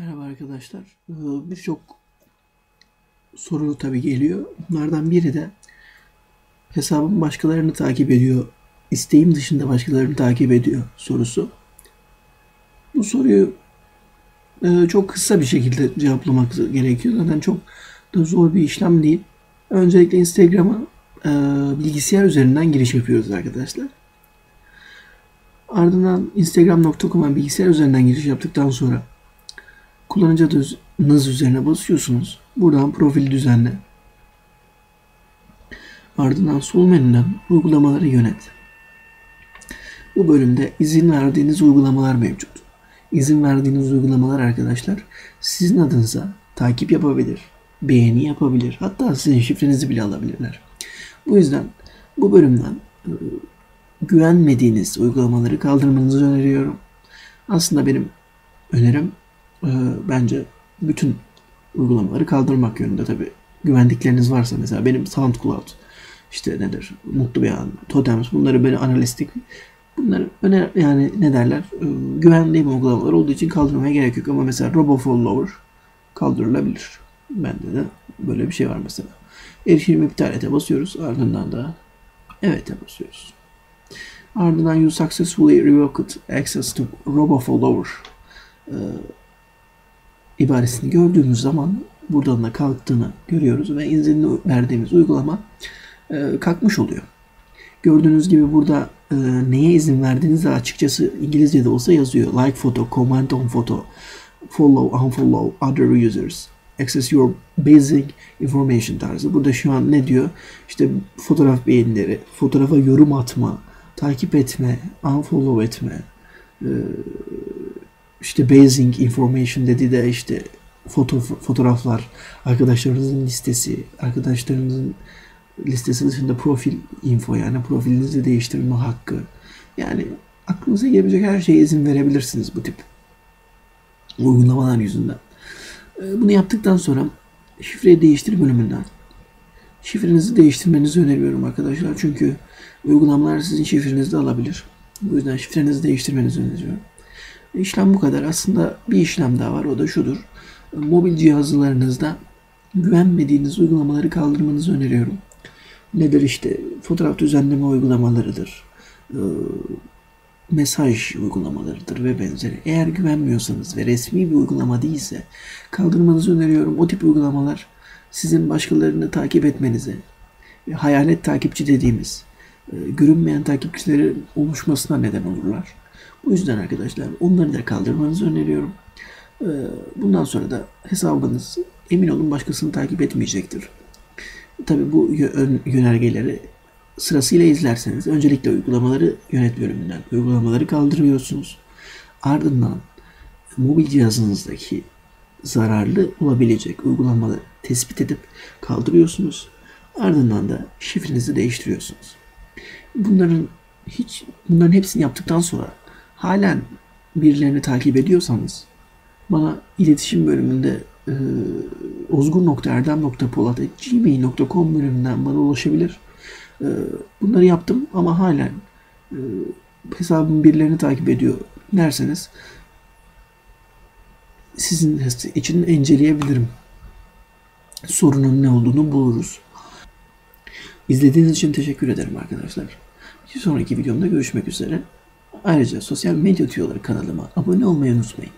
arkadaşlar. Ee, Birçok soru tabii geliyor. Bunlardan biri de hesabım başkalarını takip ediyor. İsteğim dışında başkalarını takip ediyor sorusu. Bu soruyu e, çok kısa bir şekilde cevaplamak gerekiyor. Zaten çok da zor bir işlem değil. Öncelikle Instagram'a e, bilgisayar üzerinden giriş yapıyoruz arkadaşlar. Ardından instagram.com'a bilgisayar üzerinden giriş yaptıktan sonra kullanıcı adınız üzerine basıyorsunuz. Buradan profil düzenle. Ardından sol menüden uygulamaları yönet. Bu bölümde izin verdiğiniz uygulamalar mevcut. İzin verdiğiniz uygulamalar arkadaşlar sizin adınıza takip yapabilir, beğeni yapabilir, hatta sizin şifrenizi bile alabilirler. Bu yüzden bu bölümden e, güvenmediğiniz uygulamaları kaldırmanızı öneriyorum. Aslında benim önerim e, bence bütün uygulamaları kaldırmak yönünde tabi. Güvendikleriniz varsa mesela benim SoundCloud işte nedir Mutlu bir an, Totems bunları böyle analistik bunlar öne yani ne derler e, güvendiğim uygulamalar olduğu için kaldırmaya gerek yok ama mesela RoboFollower kaldırılabilir. Bende de böyle bir şey var mesela. Erişim iptal ete basıyoruz ardından da evet'e basıyoruz. Ardından you successfully revoked access to RoboFollower e, ibaresini gördüğümüz zaman buradan da kalktığını görüyoruz ve izin verdiğimiz uygulama e, kalkmış oluyor. Gördüğünüz gibi burada e, neye izin verdiğinizi açıkçası İngilizce'de olsa yazıyor. Like photo, comment on photo, follow, unfollow other users, access your basic information tarzı. Burada şu an ne diyor? İşte fotoğraf beğenileri, fotoğrafa yorum atma, takip etme, unfollow etme, e, işte basic information dedi de işte foto fotoğraflar, arkadaşlarınızın listesi, arkadaşlarınızın listesi dışında profil info yani profilinizi değiştirme hakkı. Yani aklınıza gelebilecek her şeye izin verebilirsiniz bu tip uygulamalar yüzünden. Ee, bunu yaptıktan sonra şifreyi değiştir bölümünden şifrenizi değiştirmenizi öneriyorum arkadaşlar. Çünkü uygulamalar sizin şifrenizi de alabilir. Bu yüzden şifrenizi değiştirmenizi öneriyorum. İşlem bu kadar. Aslında bir işlem daha var. O da şudur. Mobil cihazlarınızda güvenmediğiniz uygulamaları kaldırmanızı öneriyorum. Nedir işte fotoğraf düzenleme uygulamalarıdır. Ee, mesaj uygulamalarıdır ve benzeri. Eğer güvenmiyorsanız ve resmi bir uygulama değilse kaldırmanızı öneriyorum. O tip uygulamalar sizin başkalarını takip etmenize, hayalet takipçi dediğimiz e, görünmeyen takipçilerin oluşmasına neden olurlar. Bu yüzden arkadaşlar onları da kaldırmanızı öneriyorum. Ee, bundan sonra da hesabınız emin olun başkasını takip etmeyecektir. Tabi bu yönergeleri sırasıyla izlerseniz öncelikle uygulamaları yönet bölümünden uygulamaları kaldırıyorsunuz. Ardından mobil cihazınızdaki zararlı olabilecek uygulamaları tespit edip kaldırıyorsunuz. Ardından da şifrenizi değiştiriyorsunuz. Bunların hiç bunların hepsini yaptıktan sonra halen birilerini takip ediyorsanız bana iletişim bölümünde e, ozgur.erdem.polat.gmail.com bölümünden bana ulaşabilir. E, bunları yaptım ama halen e, hesabım birilerini takip ediyor derseniz sizin için inceleyebilirim. Sorunun ne olduğunu buluruz. İzlediğiniz için teşekkür ederim arkadaşlar. Bir sonraki videomda görüşmek üzere. Ayrıca sosyal medya tüyoları kanalıma abone olmayı unutmayın.